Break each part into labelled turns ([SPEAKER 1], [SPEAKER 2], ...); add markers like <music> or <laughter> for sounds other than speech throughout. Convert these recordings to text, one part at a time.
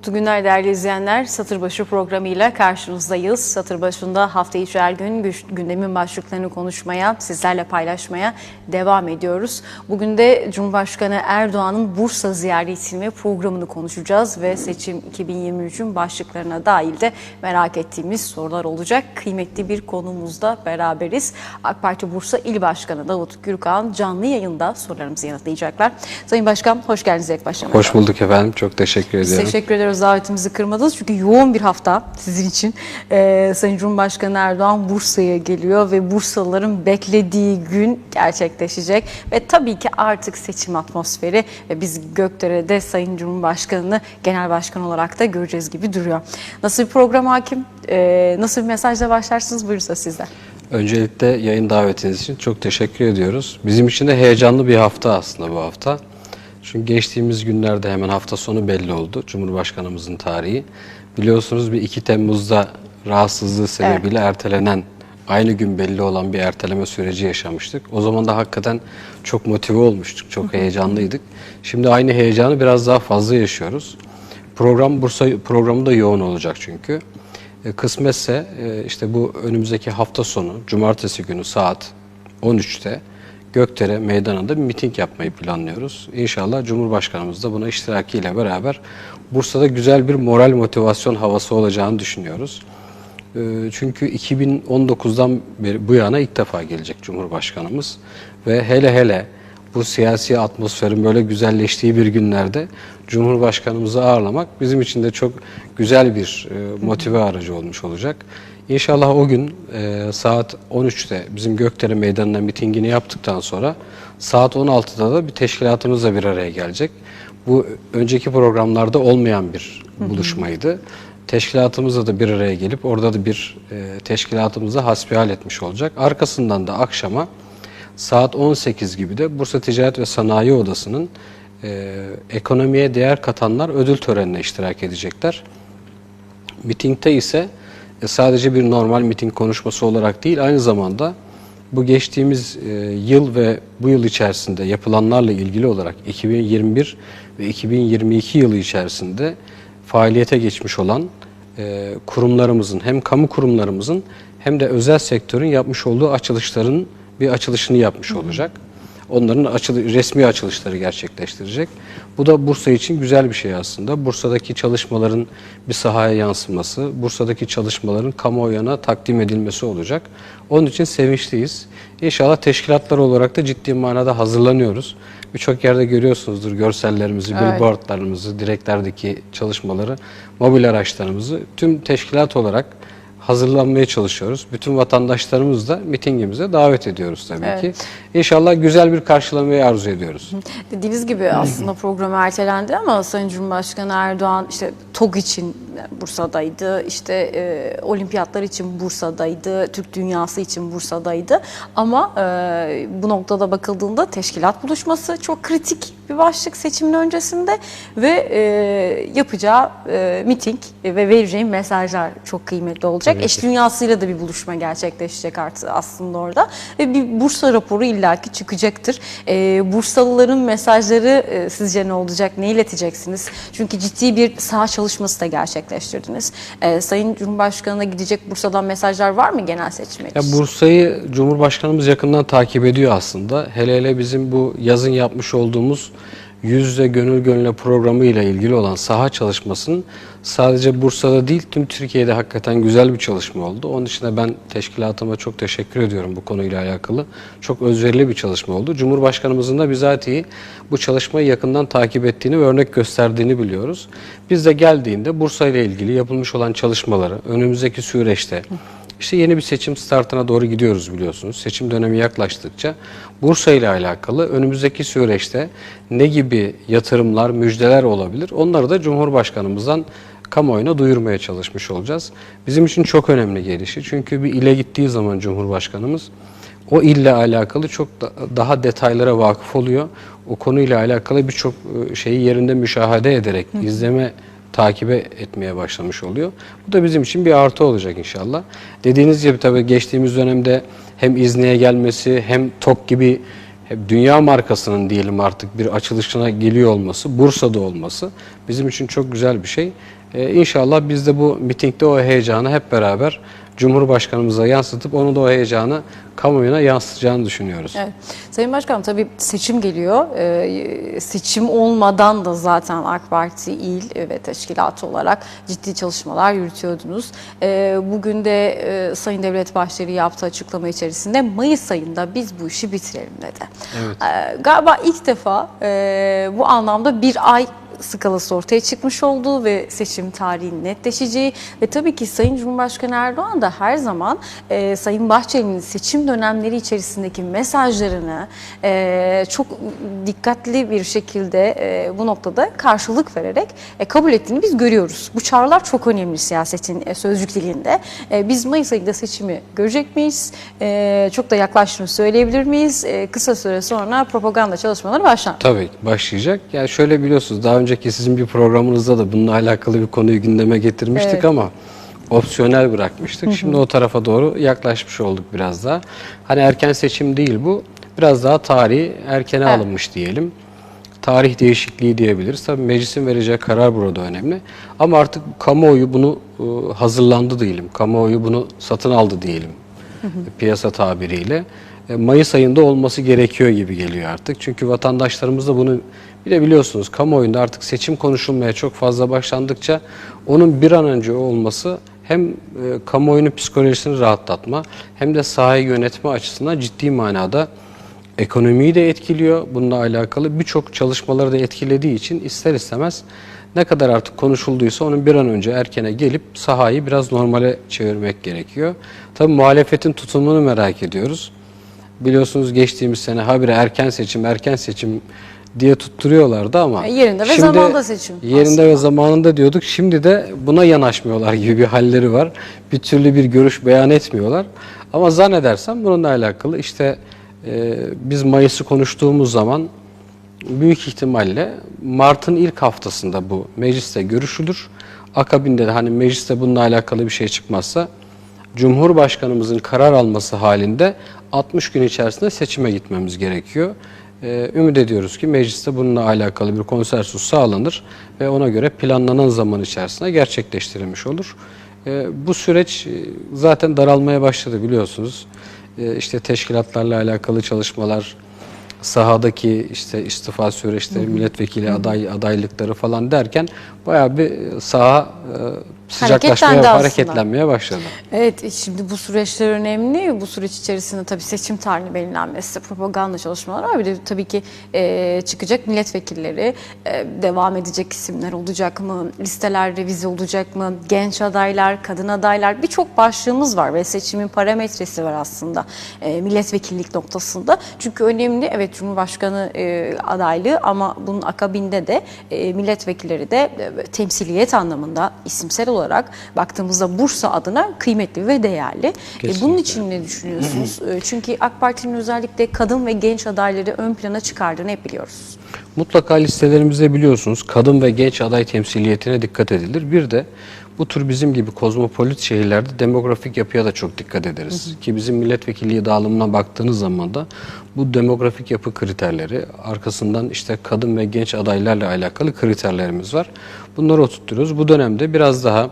[SPEAKER 1] Mutlu günler değerli izleyenler. Satırbaşı programıyla karşınızdayız. Satır başında hafta içi her gün gündemin başlıklarını konuşmaya, sizlerle paylaşmaya devam ediyoruz. Bugün de Cumhurbaşkanı Erdoğan'ın Bursa ziyaretini programını konuşacağız ve seçim 2023'ün başlıklarına dair de merak ettiğimiz sorular olacak. Kıymetli bir konumuzda beraberiz. AK Parti Bursa İl Başkanı Davut Gürkan canlı yayında sorularımızı yanıtlayacaklar. Sayın Başkan hoş geldiniz ilk.
[SPEAKER 2] Hoş bulduk efendim. Çok teşekkür ediyorum.
[SPEAKER 1] teşekkür ederiz davetimizi kırmadınız. Çünkü yoğun bir hafta sizin için. Ee, Sayın Cumhurbaşkanı Erdoğan Bursa'ya geliyor ve Bursalıların beklediği gün gerçekleşecek. Ve tabii ki artık seçim atmosferi ve biz Gökdere'de Sayın Cumhurbaşkanı'nı genel başkan olarak da göreceğiz gibi duruyor. Nasıl bir program hakim? Ee, nasıl bir mesajla başlarsınız? Buyursa sizden.
[SPEAKER 2] Öncelikle yayın davetiniz için çok teşekkür ediyoruz. Bizim için de heyecanlı bir hafta aslında bu hafta. Çünkü geçtiğimiz günlerde hemen hafta sonu belli oldu Cumhurbaşkanımızın tarihi. Biliyorsunuz bir 2 Temmuz'da rahatsızlığı sebebiyle ertelenen, aynı gün belli olan bir erteleme süreci yaşamıştık. O zaman da hakikaten çok motive olmuştuk, çok heyecanlıydık. Şimdi aynı heyecanı biraz daha fazla yaşıyoruz. Program Bursa programı da yoğun olacak çünkü. E, kısmetse e, işte bu önümüzdeki hafta sonu cumartesi günü saat 13'te Gökdere Meydanı'nda bir miting yapmayı planlıyoruz. İnşallah Cumhurbaşkanımız da buna iştirakiyle beraber Bursa'da güzel bir moral motivasyon havası olacağını düşünüyoruz. E, Çünkü 2019'dan beri bu yana ilk defa gelecek Cumhurbaşkanımız ve hele hele bu siyasi atmosferin böyle güzelleştiği bir günlerde Cumhurbaşkanımızı ağırlamak bizim için de çok güzel bir e, motive aracı olmuş olacak. İnşallah o gün e, saat 13'te bizim Gökdere Meydanı'nda mitingini yaptıktan sonra saat 16'da da bir teşkilatımızla bir araya gelecek. Bu önceki programlarda olmayan bir buluşmaydı. Teşkilatımızla da bir araya gelip orada da bir e, teşkilatımızı hasbihal etmiş olacak. Arkasından da akşama Saat 18 gibi de Bursa Ticaret ve Sanayi Odası'nın e, ekonomiye değer katanlar ödül törenine iştirak edecekler. Mitingde ise sadece bir normal miting konuşması olarak değil aynı zamanda bu geçtiğimiz e, yıl ve bu yıl içerisinde yapılanlarla ilgili olarak 2021 ve 2022 yılı içerisinde faaliyete geçmiş olan e, kurumlarımızın hem kamu kurumlarımızın hem de özel sektörün yapmış olduğu açılışların bir açılışını yapmış olacak. Onların açılı, resmi açılışları gerçekleştirecek. Bu da Bursa için güzel bir şey aslında. Bursa'daki çalışmaların bir sahaya yansıması, Bursa'daki çalışmaların kamuoyuna takdim edilmesi olacak. Onun için sevinçliyiz. İnşallah teşkilatlar olarak da ciddi manada hazırlanıyoruz. Birçok yerde görüyorsunuzdur görsellerimizi,
[SPEAKER 1] Evet.
[SPEAKER 2] billboardlarımızı, direklerdeki çalışmaları, mobil araçlarımızı tüm teşkilat olarak hazırlanmaya çalışıyoruz. Bütün vatandaşlarımızı da mitingimize davet ediyoruz tabii
[SPEAKER 1] Evet.
[SPEAKER 2] ki. İnşallah güzel bir karşılamayı arzu ediyoruz.
[SPEAKER 1] Dediğiniz gibi aslında program ertelendi ama Sayın Cumhurbaşkanı Erdoğan işte TOG için Bursa'daydı, işte e, olimpiyatlar için Bursa'daydı, Türk dünyası için Bursa'daydı. Ama e, bu noktada bakıldığında teşkilat buluşması çok kritik bir başlık seçimin öncesinde ve e, yapacağı e, miting ve vereceği mesajlar çok kıymetli olacak.
[SPEAKER 2] Tabii
[SPEAKER 1] Eş dünyasıyla da bir buluşma gerçekleşecek artık aslında orada ve bir Bursa raporu illaki çıkacaktır. Ee, Bursalıların mesajları e, sizce ne olacak? Ne ileteceksiniz? Çünkü ciddi bir saha çalışması da gerçekleştirdiniz. Ee, Sayın Cumhurbaşkanı'na gidecek Bursa'dan mesajlar var mı genel seçime?
[SPEAKER 2] Ya Bursa'yı Cumhurbaşkanımız yakından takip ediyor aslında. Hele hele bizim bu yazın yapmış olduğumuz Yüzde Gönül Gönüle programı ile ilgili olan saha çalışmasının sadece Bursa'da değil tüm Türkiye'de hakikaten güzel bir çalışma oldu. Onun için de ben teşkilatıma çok teşekkür ediyorum bu konuyla alakalı. Çok özverili bir çalışma oldu. Cumhurbaşkanımızın da bizatihi bu çalışmayı yakından takip ettiğini ve örnek gösterdiğini biliyoruz. Biz de geldiğinde Bursa ile ilgili yapılmış olan çalışmaları önümüzdeki süreçte işte yeni bir seçim startına doğru gidiyoruz biliyorsunuz. Seçim dönemi yaklaştıkça Bursa ile alakalı önümüzdeki süreçte ne gibi yatırımlar, müjdeler olabilir? Onları da Cumhurbaşkanımızdan kamuoyuna duyurmaya çalışmış olacağız. Bizim için çok önemli gelişi. Çünkü bir ile gittiği zaman Cumhurbaşkanımız o ille alakalı çok da- daha detaylara vakıf oluyor. O konuyla alakalı birçok e, şeyi yerinde müşahede ederek izleme takibe etmeye başlamış oluyor. Bu da bizim için bir artı olacak inşallah. Dediğiniz gibi tabii geçtiğimiz dönemde hem İzni'ye gelmesi hem TOK gibi hep dünya markasının diyelim artık bir açılışına geliyor olması, Bursa'da olması bizim için çok güzel bir şey. Ee, inşallah biz de bu mitingde o heyecanı hep beraber Cumhurbaşkanımıza yansıtıp onu da o heyecanı kamuoyuna yansıtacağını düşünüyoruz.
[SPEAKER 1] Evet. Sayın Başkanım tabii seçim geliyor. Ee, seçim olmadan da zaten AK Parti il ve teşkilatı olarak ciddi çalışmalar yürütüyordunuz. Ee, bugün de e, Sayın Devlet Bahçeli yaptığı açıklama içerisinde Mayıs ayında biz bu işi bitirelim dedi.
[SPEAKER 2] Evet.
[SPEAKER 1] Ee, galiba ilk defa e, bu anlamda bir ay skalası ortaya çıkmış olduğu ve seçim tarihinin netleşeceği ve tabii ki Sayın Cumhurbaşkanı Erdoğan da her zaman e, Sayın Bahçeli'nin seçim dönemleri içerisindeki mesajlarını e, çok dikkatli bir şekilde e, bu noktada karşılık vererek e, kabul ettiğini biz görüyoruz. Bu çağrılar çok önemli siyasetin e, sözcük dilinde. E, biz Mayıs ayında seçimi görecek miyiz? E, çok da yaklaştığını söyleyebilir miyiz? E, kısa süre sonra propaganda çalışmaları başlar.
[SPEAKER 2] Tabii başlayacak. Yani şöyle biliyorsunuz daha önceki sizin bir programınızda da bununla alakalı bir konuyu gündeme getirmiştik
[SPEAKER 1] Evet.
[SPEAKER 2] ama opsiyonel bırakmıştık. Şimdi o tarafa doğru yaklaşmış olduk biraz daha. Hani erken seçim değil bu. Biraz daha tarihi erkene
[SPEAKER 1] Evet.
[SPEAKER 2] alınmış diyelim. Tarih değişikliği diyebiliriz. Tabii meclisin vereceği karar burada önemli. Ama artık kamuoyu bunu e, hazırlandı diyelim. Kamuoyu bunu satın aldı diyelim. Piyasa tabiriyle. E, Mayıs ayında olması gerekiyor gibi geliyor artık. Çünkü vatandaşlarımız da bunu bir de biliyorsunuz kamuoyunda artık seçim konuşulmaya çok fazla başlandıkça onun bir an önce olması hem e, kamuoyunun psikolojisini rahatlatma hem de sahayı yönetme açısından ciddi manada ekonomiyi de etkiliyor. Bununla alakalı birçok çalışmaları da etkilediği için ister istemez ne kadar artık konuşulduysa onun bir an önce erkene gelip sahayı biraz normale çevirmek gerekiyor. Tabii muhalefetin tutumunu merak ediyoruz. Biliyorsunuz geçtiğimiz sene habire erken seçim, erken seçim diye tutturuyorlardı ama
[SPEAKER 1] E, yerinde ve zamanında seçim
[SPEAKER 2] Yerinde
[SPEAKER 1] aslında.
[SPEAKER 2] ve zamanında diyorduk. Şimdi de buna yanaşmıyorlar <laughs> gibi bir halleri var. Bir türlü bir görüş beyan etmiyorlar. Ama zannedersem bununla alakalı işte e, biz Mayıs'ı konuştuğumuz zaman büyük ihtimalle Mart'ın ilk haftasında bu mecliste görüşülür. Akabinde de hani mecliste bununla alakalı bir şey çıkmazsa Cumhurbaşkanımızın karar alması halinde 60 gün içerisinde seçime gitmemiz gerekiyor. Ee, ümit ediyoruz ki mecliste bununla alakalı bir konsensus sağlanır ve ona göre planlanan zaman içerisinde gerçekleştirilmiş olur. Ee, bu süreç e, zaten daralmaya başladı biliyorsunuz. Ee, işte teşkilatlarla alakalı çalışmalar, sahadaki işte istifa süreçleri, milletvekili aday adaylıkları falan derken bayağı bir saha e, sıcaklaşmaya, hareketlenmeye başladı.
[SPEAKER 1] Evet e, şimdi bu süreçler önemli. Bu süreç içerisinde tabii seçim tarihinin belirlenmesi, propaganda çalışmaları var. Bir de tabii ki e, çıkacak milletvekilleri, e, devam edecek isimler olacak mı? Listeler revize olacak mı? Genç adaylar, kadın adaylar birçok başlığımız var ve seçimin parametresi var aslında e, milletvekillik noktasında. Çünkü önemli evet Cumhurbaşkanı e, adaylığı ama bunun akabinde de e, milletvekilleri de e, temsiliyet anlamında isimsel olarak baktığımızda Bursa adına kıymetli ve değerli. E, bunun
[SPEAKER 2] Kesinlikle.
[SPEAKER 1] için ne düşünüyorsunuz? E, Çünkü AK Parti'nin özellikle kadın ve genç adayları ön plana çıkardığını hep biliyoruz.
[SPEAKER 2] Mutlaka listelerimizde biliyorsunuz kadın ve genç aday temsiliyetine dikkat edilir. Bir de bu tür bizim gibi kozmopolit şehirlerde demografik yapıya da çok dikkat ederiz. Ki bizim milletvekilliği dağılımına baktığınız zaman da bu demografik yapı kriterleri arkasından işte kadın ve genç adaylarla alakalı kriterlerimiz var. Bunları oturtuyoruz. Bu dönemde biraz daha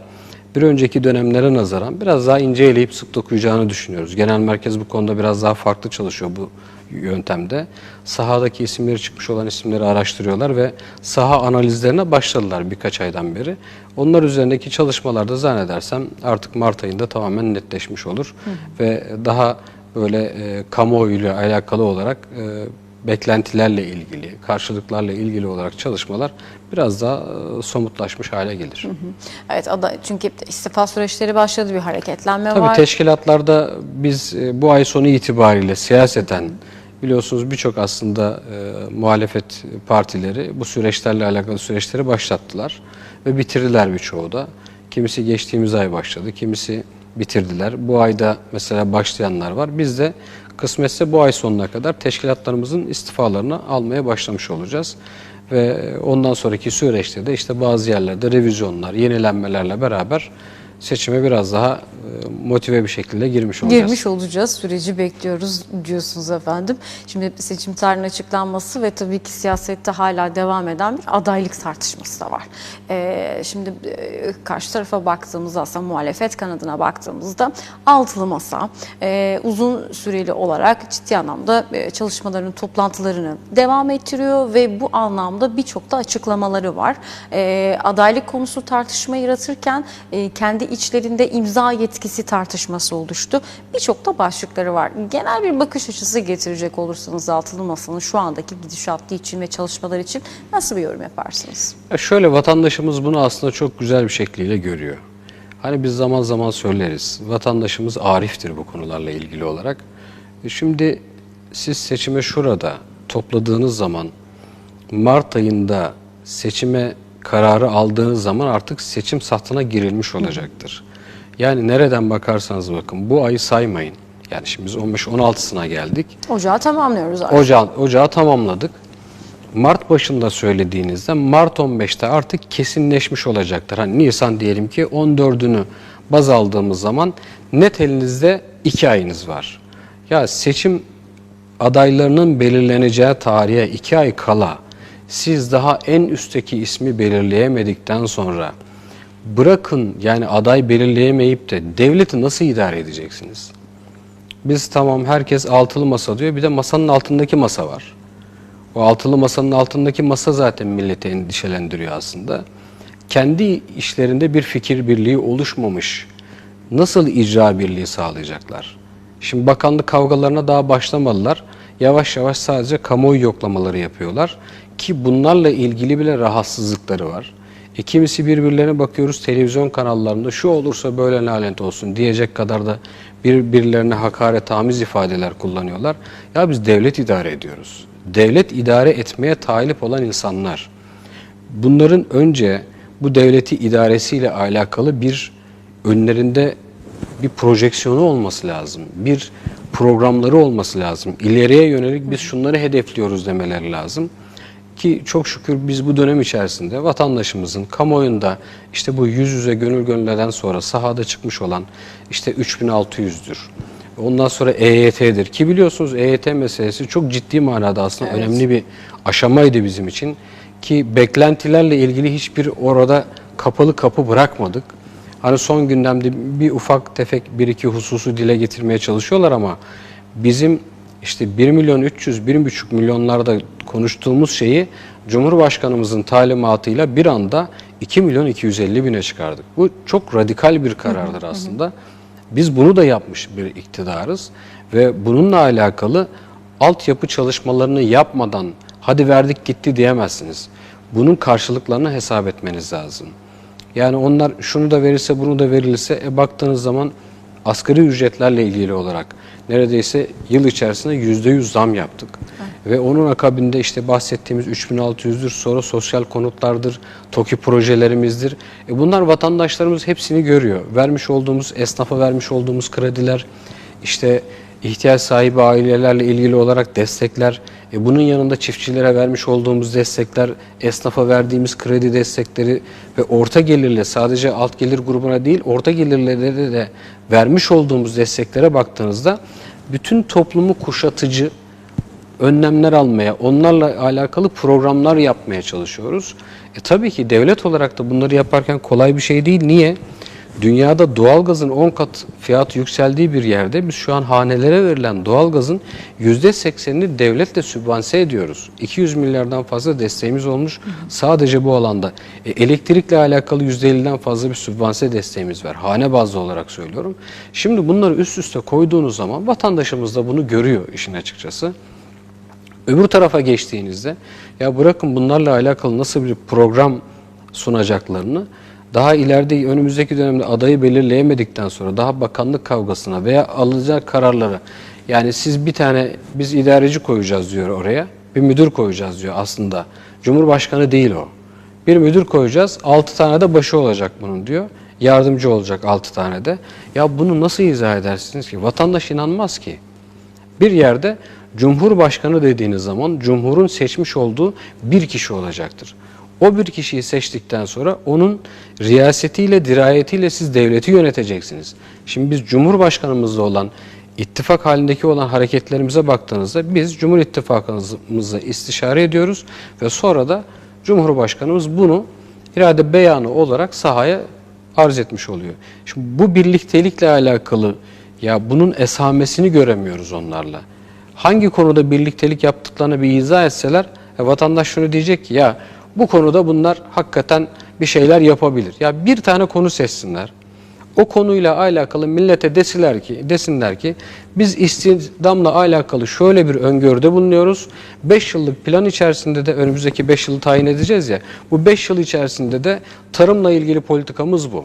[SPEAKER 2] bir önceki dönemlere nazaran biraz daha ince eleyip sık dokuyacağını düşünüyoruz. Genel merkez bu konuda biraz daha farklı çalışıyor bu yöntemde. Sahadaki isimleri çıkmış olan isimleri araştırıyorlar ve saha analizlerine başladılar birkaç aydan beri. Onlar üzerindeki çalışmalarda zannedersem artık Mart ayında tamamen netleşmiş olur. Ve daha böyle e, kamuoyuyla alakalı olarak e, beklentilerle ilgili, karşılıklarla ilgili olarak çalışmalar biraz daha e, somutlaşmış hale gelir.
[SPEAKER 1] Evet aday, çünkü istifa süreçleri başladı bir hareketlenme
[SPEAKER 2] Tabii
[SPEAKER 1] var.
[SPEAKER 2] teşkilatlarda biz e, bu ay sonu itibariyle siyaseten biliyorsunuz birçok aslında e, muhalefet partileri bu süreçlerle alakalı süreçleri başlattılar ve bitirdiler birçoğu da. Kimisi geçtiğimiz ay başladı, kimisi bitirdiler. Bu ayda mesela başlayanlar var. Biz de kısmetse bu ay sonuna kadar teşkilatlarımızın istifalarını almaya başlamış olacağız. Ve ondan sonraki süreçte de işte bazı yerlerde revizyonlar, yenilenmelerle beraber seçime biraz daha e, motive bir şekilde girmiş olacağız.
[SPEAKER 1] Girmiş olacağız. Süreci bekliyoruz diyorsunuz efendim. Şimdi seçim tarihinin açıklanması ve tabii ki siyasette hala devam eden bir adaylık tartışması da var. Ee, şimdi e, karşı tarafa baktığımızda aslında muhalefet kanadına baktığımızda altılı masa e, uzun süreli olarak ciddi anlamda e, çalışmaların toplantılarını devam ettiriyor ve bu anlamda birçok da açıklamaları var. E, adaylık konusu tartışma yaratırken e, kendi içlerinde imza yetkisi tartışması oluştu. Birçok da başlıkları var. Genel bir bakış açısı getirecek olursanız altılı masanın şu andaki gidişatı için ve çalışmalar için nasıl bir yorum yaparsınız?
[SPEAKER 2] Ya şöyle vatandaşımız bunu aslında çok güzel bir şekliyle görüyor. Hani biz zaman zaman söyleriz. Vatandaşımız ariftir bu konularla ilgili olarak. E Şimdi siz seçime şurada topladığınız zaman Mart ayında seçime kararı aldığınız zaman artık seçim sahtına girilmiş olacaktır. Yani nereden bakarsanız bakın bu ayı saymayın. Yani şimdi biz 15-16'sına geldik.
[SPEAKER 1] Ocağı tamamlıyoruz artık.
[SPEAKER 2] Ocağı, ocağı tamamladık. Mart başında söylediğinizde Mart 15'te artık kesinleşmiş olacaktır. Hani Nisan diyelim ki 14'ünü baz aldığımız zaman net elinizde 2 ayınız var. Ya seçim adaylarının belirleneceği tarihe 2 ay kala siz daha en üstteki ismi belirleyemedikten sonra bırakın yani aday belirleyemeyip de devleti nasıl idare edeceksiniz? Biz tamam herkes altılı masa diyor bir de masanın altındaki masa var. O altılı masanın altındaki masa zaten milleti endişelendiriyor aslında. Kendi işlerinde bir fikir birliği oluşmamış. Nasıl icra birliği sağlayacaklar? Şimdi bakanlık kavgalarına daha başlamadılar. Yavaş yavaş sadece kamuoyu yoklamaları yapıyorlar. Ki bunlarla ilgili bile rahatsızlıkları var. E kimisi birbirlerine bakıyoruz televizyon kanallarında şu olursa böyle lanet olsun diyecek kadar da birbirlerine hakaret amiz ifadeler kullanıyorlar. Ya biz devlet idare ediyoruz. Devlet idare etmeye talip olan insanlar. Bunların önce bu devleti idaresiyle alakalı bir önlerinde bir projeksiyonu olması lazım. Bir programları olması lazım. İleriye yönelik biz şunları hedefliyoruz demeleri lazım. Ki çok şükür biz bu dönem içerisinde vatandaşımızın kamuoyunda işte bu yüz yüze gönül gönülden sonra sahada çıkmış olan işte 3600'dür. Ondan sonra EYT'dir ki biliyorsunuz EYT meselesi çok ciddi manada aslında önemli bir aşamaydı bizim için. Ki beklentilerle ilgili hiçbir orada kapalı kapı bırakmadık. Hani son gündemde bir ufak tefek bir iki hususu dile getirmeye çalışıyorlar ama bizim işte 1 milyon 300, 1,5 milyonlarda konuştuğumuz şeyi Cumhurbaşkanımızın talimatıyla bir anda 2 milyon 250 bine çıkardık. Bu çok radikal bir karardır aslında. Biz bunu da yapmış bir iktidarız ve bununla alakalı altyapı çalışmalarını yapmadan hadi verdik gitti diyemezsiniz. Bunun karşılıklarını hesap etmeniz lazım. Yani onlar şunu da verirse bunu da verilirse e, baktığınız zaman asgari ücretlerle ilgili olarak neredeyse yıl içerisinde %100 zam yaptık. Ve onun akabinde işte bahsettiğimiz 3600'dür sonra sosyal konutlardır, TOKİ projelerimizdir. E bunlar vatandaşlarımız hepsini görüyor. Vermiş olduğumuz, esnafa vermiş olduğumuz krediler, işte ihtiyaç sahibi ailelerle ilgili olarak destekler, e bunun yanında çiftçilere vermiş olduğumuz destekler, esnafa verdiğimiz kredi destekleri ve orta gelirle sadece alt gelir grubuna değil orta gelirlere de vermiş olduğumuz desteklere baktığınızda bütün toplumu kuşatıcı önlemler almaya, onlarla alakalı programlar yapmaya çalışıyoruz. E tabii ki devlet olarak da bunları yaparken kolay bir şey değil. Niye? Dünyada doğalgazın 10 kat fiyatı yükseldiği bir yerde biz şu an hanelere verilen doğalgazın %80'ini devletle sübvanse ediyoruz. 200 milyardan fazla desteğimiz olmuş sadece bu alanda. E, elektrikle alakalı %50'den fazla bir sübvanse desteğimiz var. Hane bazlı olarak söylüyorum. Şimdi bunları üst üste koyduğunuz zaman vatandaşımız da bunu görüyor işin açıkçası. Öbür tarafa geçtiğinizde ya bırakın bunlarla alakalı nasıl bir program sunacaklarını daha ileride önümüzdeki dönemde adayı belirleyemedikten sonra daha bakanlık kavgasına veya alınacak kararları yani siz bir tane biz idareci koyacağız diyor oraya bir müdür koyacağız diyor aslında. Cumhurbaşkanı değil o. Bir müdür koyacağız 6 tane de başı olacak bunun diyor. Yardımcı olacak 6 tane de. Ya bunu nasıl izah edersiniz ki? Vatandaş inanmaz ki. Bir yerde Cumhurbaşkanı dediğiniz zaman Cumhur'un seçmiş olduğu bir kişi olacaktır. O bir kişiyi seçtikten sonra onun riyasetiyle, dirayetiyle siz devleti yöneteceksiniz. Şimdi biz Cumhurbaşkanımızla olan ittifak halindeki olan hareketlerimize baktığınızda biz Cumhur İttifakımızla istişare ediyoruz ve sonra da Cumhurbaşkanımız bunu irade beyanı olarak sahaya arz etmiş oluyor. Şimdi bu birliktelikle alakalı ya bunun esamesini göremiyoruz onlarla. Hangi konuda birliktelik yaptıklarını bir izah etseler e, vatandaş şunu diyecek ki ya bu konuda bunlar hakikaten bir şeyler yapabilir. Ya bir tane konu seçsinler. O konuyla alakalı millete desinler ki, desinler ki biz istihdamla alakalı şöyle bir öngörüde bulunuyoruz. 5 yıllık plan içerisinde de önümüzdeki 5 yılı tayin edeceğiz ya. Bu 5 yıl içerisinde de tarımla ilgili politikamız bu.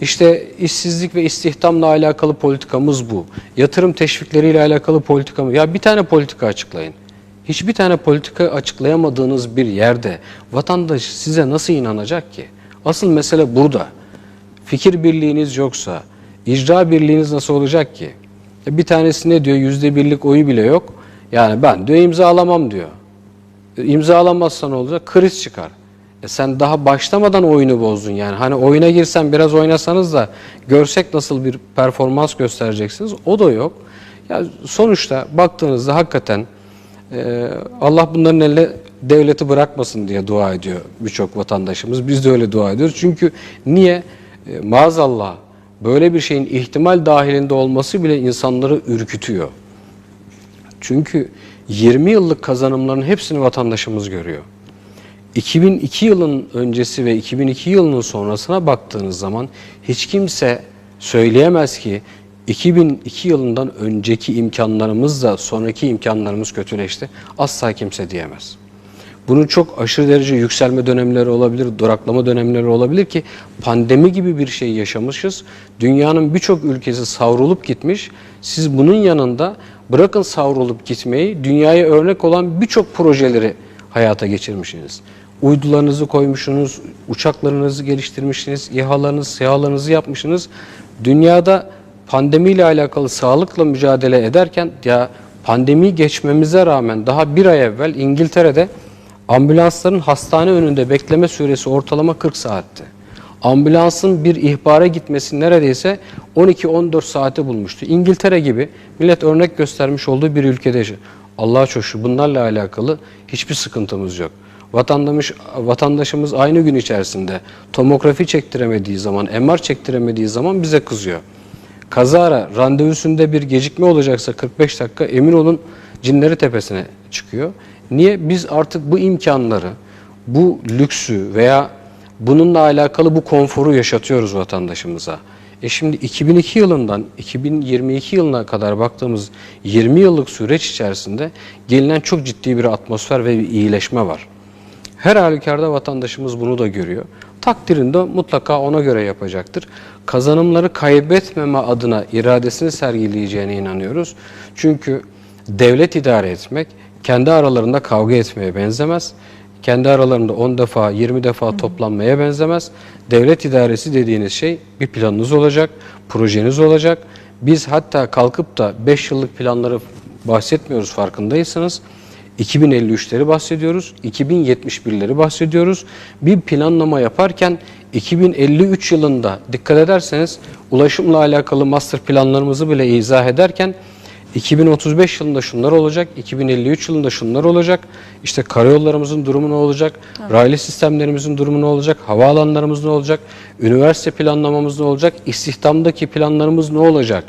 [SPEAKER 2] İşte işsizlik ve istihdamla alakalı politikamız bu. Yatırım teşvikleriyle alakalı politikamız. Ya bir tane politika açıklayın. Hiçbir tane politika açıklayamadığınız bir yerde vatandaş size nasıl inanacak ki? Asıl mesele burada. Fikir birliğiniz yoksa, icra birliğiniz nasıl olacak ki? E Bir tanesi ne diyor? Yüzde birlik oyu bile yok. Yani ben diyor imzalamam diyor. E, İmzalamazsan ne olacak? Kriz çıkar. E sen daha başlamadan oyunu bozdun yani. Hani oyuna girsen biraz oynasanız da görsek nasıl bir performans göstereceksiniz. O da yok. Ya sonuçta baktığınızda hakikaten e, Allah bunların eline devleti bırakmasın diye dua ediyor birçok vatandaşımız. Biz de öyle dua ediyoruz. Çünkü niye? E, maazallah böyle bir şeyin ihtimal dahilinde olması bile insanları ürkütüyor. Çünkü 20 yıllık kazanımların hepsini vatandaşımız görüyor. 2002 yılın öncesi ve 2002 yılının sonrasına baktığınız zaman hiç kimse söyleyemez ki 2002 yılından önceki imkanlarımızla sonraki imkanlarımız kötüleşti. Asla kimse diyemez. Bunun çok aşırı derece yükselme dönemleri olabilir, duraklama dönemleri olabilir ki pandemi gibi bir şey yaşamışız. Dünyanın birçok ülkesi savrulup gitmiş. Siz bunun yanında bırakın savrulup gitmeyi, dünyaya örnek olan birçok projeleri hayata geçirmişsiniz. Uydularınızı koymuşsunuz, uçaklarınızı geliştirmişsiniz, İHA'larınızı, SİHA'larınızı yapmışsınız. Dünyada pandemiyle alakalı sağlıkla mücadele ederken ya pandemi geçmemize rağmen daha bir ay evvel İngiltere'de ambulansların hastane önünde bekleme süresi ortalama 40 saatti. Ambulansın bir ihbara gitmesi neredeyse 12-14 saate bulmuştu. İngiltere gibi millet örnek göstermiş olduğu bir ülkede. Allah'a şükür bunlarla alakalı hiçbir sıkıntımız yok. Vatandaş, vatandaşımız aynı gün içerisinde tomografi çektiremediği zaman, MR çektiremediği zaman bize kızıyor. Kazara randevusunda bir gecikme olacaksa 45 dakika emin olun cinleri tepesine çıkıyor. Niye? Biz artık bu imkanları, bu lüksü veya bununla alakalı bu konforu yaşatıyoruz vatandaşımıza. E şimdi 2002 yılından 2022 yılına kadar baktığımız 20 yıllık süreç içerisinde gelinen çok ciddi bir atmosfer ve bir iyileşme var. Her halükarda vatandaşımız bunu da görüyor. Takdirinde mutlaka ona göre yapacaktır. Kazanımları kaybetmeme adına iradesini sergileyeceğine inanıyoruz. Çünkü devlet idare etmek kendi aralarında kavga etmeye benzemez. Kendi aralarında 10 defa, 20 defa toplanmaya benzemez. Devlet idaresi dediğiniz şey bir planınız olacak, projeniz olacak. Biz hatta kalkıp da 5 yıllık planları bahsetmiyoruz farkındaysanız. 2053'leri bahsediyoruz, 2071'leri bahsediyoruz. Bir planlama yaparken 2053 yılında dikkat ederseniz ulaşımla alakalı master planlarımızı bile izah ederken 2035 yılında şunlar olacak, 2053 yılında şunlar olacak. İşte karayollarımızın durumu ne olacak, raylı sistemlerimizin durumu ne olacak, havaalanlarımız ne olacak, üniversite planlamamız ne olacak, istihdamdaki planlarımız ne olacak?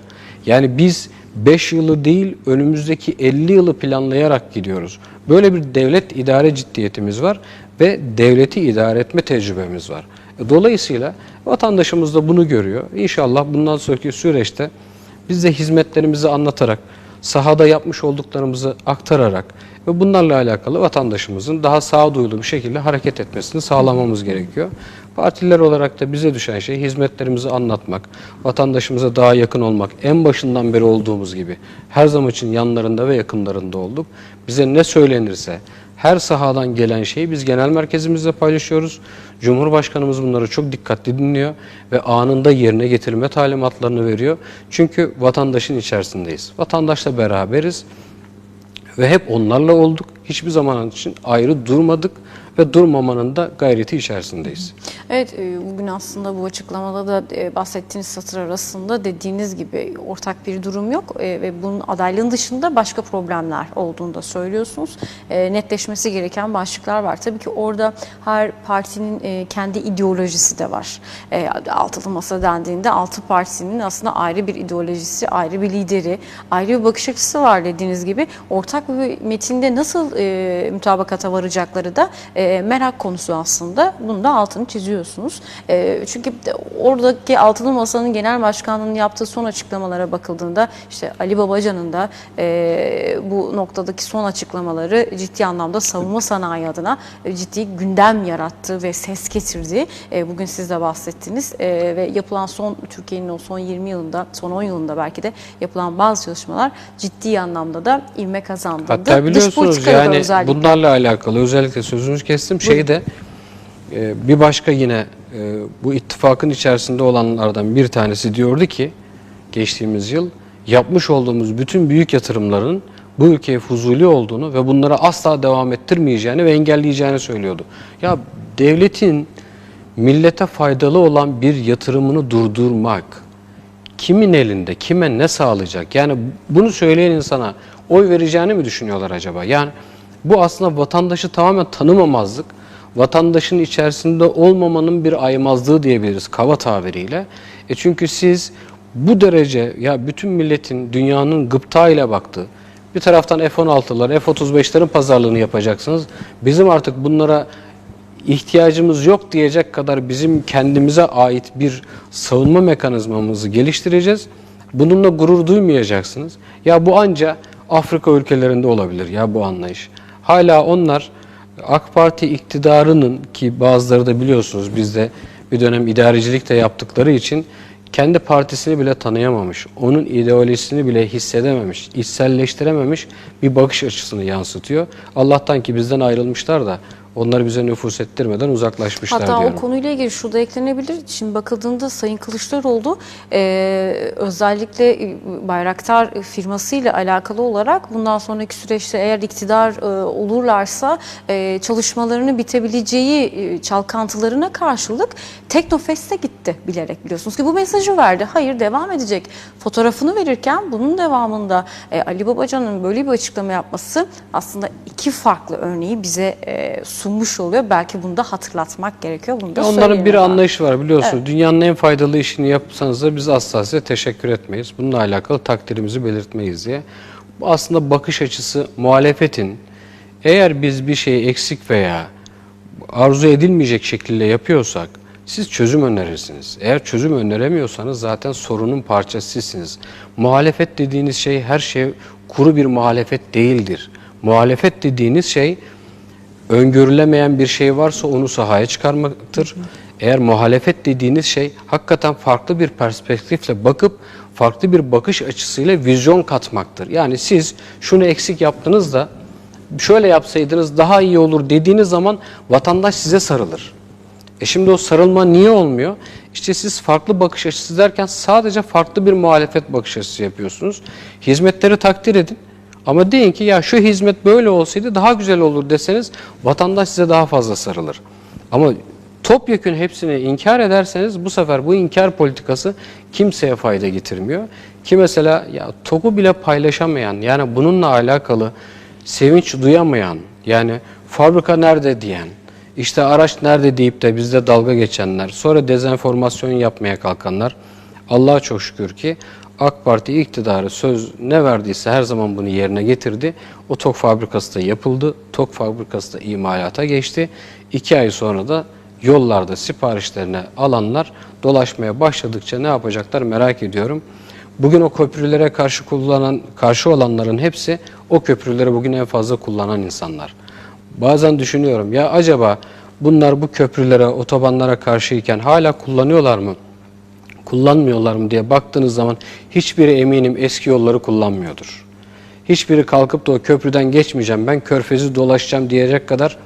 [SPEAKER 2] Yani biz 5 yılı değil önümüzdeki 50 yılı planlayarak gidiyoruz. Böyle bir devlet idare ciddiyetimiz var ve devleti idare etme tecrübemiz var. Dolayısıyla vatandaşımız da bunu görüyor. İnşallah bundan sonraki süreçte biz de hizmetlerimizi anlatarak, sahada yapmış olduklarımızı aktararak ve bunlarla alakalı vatandaşımızın daha sağduyulu bir şekilde hareket etmesini sağlamamız gerekiyor. Partiler olarak da bize düşen şey hizmetlerimizi anlatmak, vatandaşımıza daha yakın olmak, en başından beri olduğumuz gibi her zaman için yanlarında ve yakınlarında olduk. Bize ne söylenirse, her sahadan gelen şeyi biz genel merkezimizde paylaşıyoruz. Cumhurbaşkanımız bunları çok dikkatli dinliyor ve anında yerine getirme talimatlarını veriyor. Çünkü vatandaşın içerisindeyiz. Vatandaşla beraberiz ve hep onlarla olduk. Hiçbir zaman için ayrı durmadık ve durmamanın da gayreti içerisindeyiz.
[SPEAKER 1] Evet, e, bugün aslında bu açıklamada da e, bahsettiğiniz satır arasında dediğiniz gibi ortak bir durum yok e, ve bunun adaylığın dışında başka problemler olduğunu da söylüyorsunuz. Netleşmesi gereken başlıklar var. Tabii ki orada her partinin kendi ideolojisi de var. Altılı Masa dendiğinde altı partinin aslında ayrı bir ideolojisi, ayrı bir lideri, ayrı bir bakış açısı var dediğiniz gibi. Ortak bir metinde nasıl mütabakata varacakları da e, merak konusu aslında. Bunu da altını çiziyorsunuz. E, çünkü oradaki Altılı Masa'nın genel başkanlığının yaptığı son açıklamalara bakıldığında işte Ali Babacan'ın da e, bu noktadaki son açıklamaları ciddi anlamda savunma sanayi adına e, ciddi gündem yarattı ve ses getirdi. E, bugün siz de bahsettiniz E, ve yapılan son Türkiye'nin o son 20 yılında, son 10 yılında belki de yapılan bazı çalışmalar ciddi anlamda da ivme kazandırdı.
[SPEAKER 2] Hatta biliyorsunuz yani
[SPEAKER 1] özellikle.
[SPEAKER 2] bunlarla alakalı özellikle sözünüzü kestim şeyi de e, bir başka yine e, bu ittifakın içerisinde olanlardan bir tanesi diyordu ki geçtiğimiz yıl yapmış olduğumuz bütün büyük yatırımların bu ülkeye fuzuli olduğunu ve bunları asla devam ettirmeyeceğini ve engelleyeceğini söylüyordu. Ya devletin millete faydalı olan bir yatırımını durdurmak kimin elinde, kime ne sağlayacak? Yani bunu söyleyen insana oy vereceğini mi düşünüyorlar acaba? Yani bu aslında vatandaşı tamamen tanımamazlık, vatandaşın içerisinde olmamanın bir aymazlığı diyebiliriz kaba tabiriyle. E çünkü siz bu derece ya bütün milletin dünyanın gıpta ile baktığı, bir taraftan F-16'lar, F-35'lerin pazarlığını yapacaksınız. Bizim artık bunlara ihtiyacımız yok diyecek kadar bizim kendimize ait bir savunma mekanizmamızı geliştireceğiz. Bununla gurur duymayacaksınız. Ya bu anca Afrika ülkelerinde olabilir ya bu anlayış. Hala onlar AK Parti iktidarının ki bazıları da biliyorsunuz bizde bir dönem idarecilik de yaptıkları için kendi partisini bile tanıyamamış, onun ideolojisini bile hissedememiş, içselleştirememiş bir bakış açısını yansıtıyor. Allah'tan ki bizden ayrılmışlar da onları bize nüfus ettirmeden uzaklaşmışlar
[SPEAKER 1] Hatta
[SPEAKER 2] diyorum.
[SPEAKER 1] o konuyla ilgili şu da eklenebilir. Şimdi bakıldığında Sayın Kılıçdaroğlu e, özellikle e, Bayraktar firmasıyla alakalı olarak bundan sonraki süreçte eğer iktidar e, olurlarsa e, çalışmalarını bitebileceği e, çalkantılarına karşılık Teknofest'e gitti bilerek biliyorsunuz ki bu mesajı verdi. Hayır devam edecek. Fotoğrafını verirken bunun devamında e, Ali Babacan'ın böyle bir açıklama yapması aslında iki farklı örneği bize e, sunmuş oluyor. Belki bunu da hatırlatmak gerekiyor. Bunu da
[SPEAKER 2] Onların bir anlayışı var biliyorsunuz. Dünyanın en faydalı işini yapsanız da biz asla size teşekkür etmeyiz. Bununla alakalı takdirimizi belirtmeyiz diye. Bu aslında bakış açısı muhalefetin eğer biz bir şeyi eksik veya arzu edilmeyecek şekilde yapıyorsak siz çözüm önerirsiniz. Eğer çözüm öneremiyorsanız zaten sorunun parçası sizsiniz. Muhalefet dediğiniz şey her şey kuru bir muhalefet değildir. Muhalefet dediğiniz şey öngörülemeyen bir şey varsa onu sahaya çıkarmaktır. Eğer muhalefet dediğiniz şey hakikaten farklı bir perspektifle bakıp farklı bir bakış açısıyla vizyon katmaktır. Yani siz şunu eksik yaptınız da şöyle yapsaydınız daha iyi olur dediğiniz zaman vatandaş size sarılır. E şimdi o sarılma niye olmuyor? İşte siz farklı bakış açısı derken sadece farklı bir muhalefet bakış açısı yapıyorsunuz. Hizmetleri takdir edin. Ama deyin ki ya şu hizmet böyle olsaydı daha güzel olur deseniz vatandaş size daha fazla sarılır. Ama topyekün hepsini inkar ederseniz bu sefer bu inkar politikası kimseye fayda getirmiyor. Ki mesela ya TOG'u bile paylaşamayan yani bununla alakalı sevinç duyamayan yani fabrika nerede diyen işte araç nerede deyip de bizde dalga geçenler, sonra dezenformasyon yapmaya kalkanlar Allah'a çok şükür ki AK Parti iktidarı söz ne verdiyse her zaman bunu yerine getirdi. O TOK fabrikası da yapıldı. TOK fabrikası da imalata geçti. İki ay sonra da yollarda siparişlerine alanlar dolaşmaya başladıkça ne yapacaklar merak ediyorum. Bugün o köprülere karşı kullanan, karşı olanların hepsi o köprüleri bugün en fazla kullanan insanlar. Bazen düşünüyorum ya acaba bunlar bu köprülere, otobanlara karşıyken hala kullanıyorlar mı? Kullanmıyorlar mı diye baktığınız zaman hiçbiri eminim eski yolları kullanmıyordur. Hiçbiri kalkıp da o köprüden geçmeyeceğim ben körfezi dolaşacağım diyecek kadar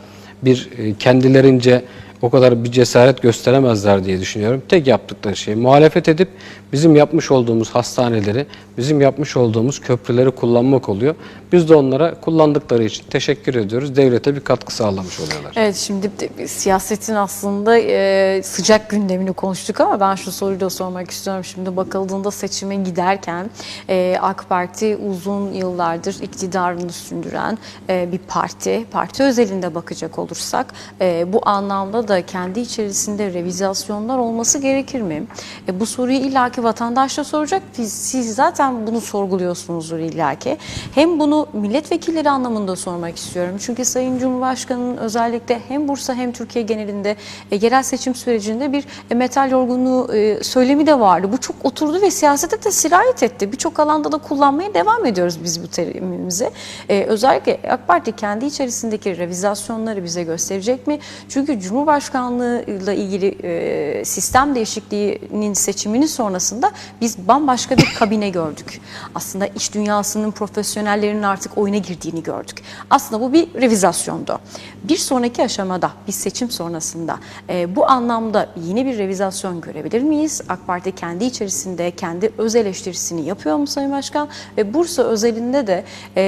[SPEAKER 2] bir e, kendilerince o kadar bir cesaret gösteremezler diye düşünüyorum. Tek yaptıkları şey muhalefet edip bizim yapmış olduğumuz hastaneleri, bizim yapmış olduğumuz köprüleri kullanmak oluyor. Biz de onlara kullandıkları için teşekkür ediyoruz. Devlete bir katkı sağlamış oluyorlar.
[SPEAKER 1] Evet şimdi siyasetin aslında e, sıcak gündemini konuştuk ama ben şu soruyu da sormak istiyorum. Şimdi bakıldığında seçime giderken e, AK Parti uzun yıllardır iktidarını sürdüren e, bir parti. Parti özelinde bakacak olursak e, bu anlamda da kendi içerisinde revizasyonlar olması gerekir mi? E, bu soruyu illaki vatandaş da soracak. Siz, siz zaten bunu sorguluyorsunuzdur illaki. Hem bunu milletvekilleri anlamında sormak istiyorum. Çünkü Sayın Cumhurbaşkanı'nın özellikle hem Bursa hem Türkiye genelinde e, yerel seçim sürecinde bir e, metal yorgunluğu e, söylemi de vardı. Bu çok oturdu ve siyasete de sirayet etti. Birçok alanda da kullanmaya devam ediyoruz biz bu terimimizi. E, özellikle AK Parti kendi içerisindeki revizasyonları bize gösterecek mi? Çünkü Cumhurbaşkanlığıyla ilgili e, sistem değişikliğinin seçiminin sonrasında biz bambaşka bir kabine gördük. Aslında iş dünyasının profesyonellerinin artık oyuna girdiğini gördük. Aslında bu bir revizasyondu. Bir sonraki aşamada bir seçim sonrasında e, bu anlamda yeni bir revizasyon görebilir miyiz? AK Parti kendi içerisinde kendi öz eleştirisini yapıyor mu Sayın Başkan? Ve Bursa özelinde de e,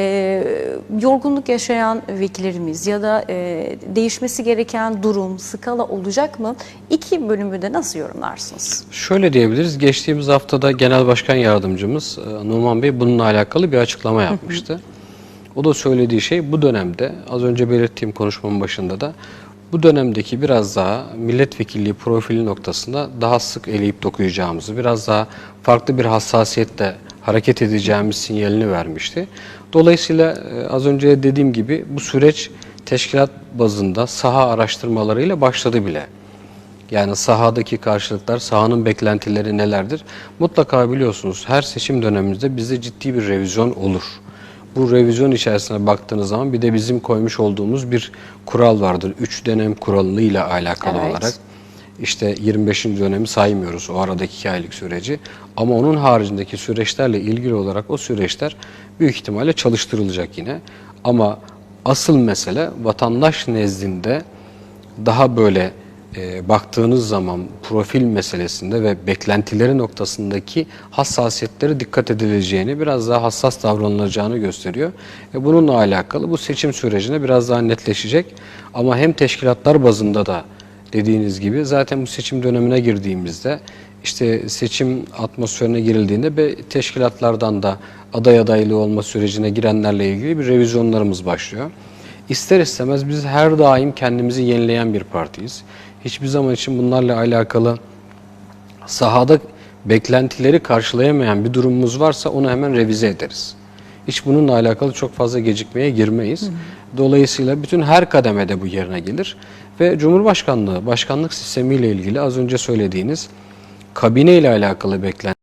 [SPEAKER 1] yorgunluk yaşayan vekillerimiz ya da e, değişmesi gereken durum, skala olacak mı? İki bölümü de nasıl yorumlarsınız?
[SPEAKER 2] Şöyle diyebiliriz. Geçtiğimiz haftada Genel Başkan Yardımcımız e, Numan Bey bununla alakalı bir açıklama yapmıştı. O da söylediği şey bu dönemde az önce belirttiğim konuşmamın başında da bu dönemdeki biraz daha milletvekilliği profili noktasında daha sık eleyip dokuyacağımızı, biraz daha farklı bir hassasiyetle hareket edeceğimiz sinyalini vermişti. Dolayısıyla e, az önce dediğim gibi bu süreç teşkilat bazında saha araştırmalarıyla başladı bile. Yani sahadaki karşılıklar, sahanın beklentileri nelerdir? Mutlaka biliyorsunuz her seçim dönemimizde bizde ciddi bir revizyon olur. Bu revizyon içerisine baktığınız zaman bir de bizim koymuş olduğumuz bir kural vardır. Üç dönem kuralıyla alakalı
[SPEAKER 1] Evet.
[SPEAKER 2] olarak. İşte 25. dönemi saymıyoruz o aradaki iki aylık süreci. Ama onun haricindeki süreçlerle ilgili olarak o süreçler büyük ihtimalle çalıştırılacak yine. Ama asıl mesele vatandaş nezdinde daha böyle e, baktığınız zaman profil meselesinde ve beklentileri noktasındaki hassasiyetleri dikkat edileceğini, biraz daha hassas davranılacağını gösteriyor. E, bununla alakalı bu seçim sürecine biraz daha netleşecek. Ama hem teşkilatlar bazında da dediğiniz gibi zaten bu seçim dönemine girdiğimizde işte seçim atmosferine girildiğinde ve teşkilatlardan da aday adaylığı olma sürecine girenlerle ilgili bir revizyonlarımız başlıyor. İster istemez biz her daim kendimizi yenileyen bir partiyiz. Hiçbir zaman için bunlarla alakalı sahada beklentileri karşılayamayan bir durumumuz varsa onu hemen revize ederiz. Hiç bununla alakalı çok fazla gecikmeye girmeyiz. Dolayısıyla bütün her kademede bu yerine gelir. Ve Cumhurbaşkanlığı, başkanlık sistemiyle ilgili az önce söylediğiniz kabine ile alakalı beklenti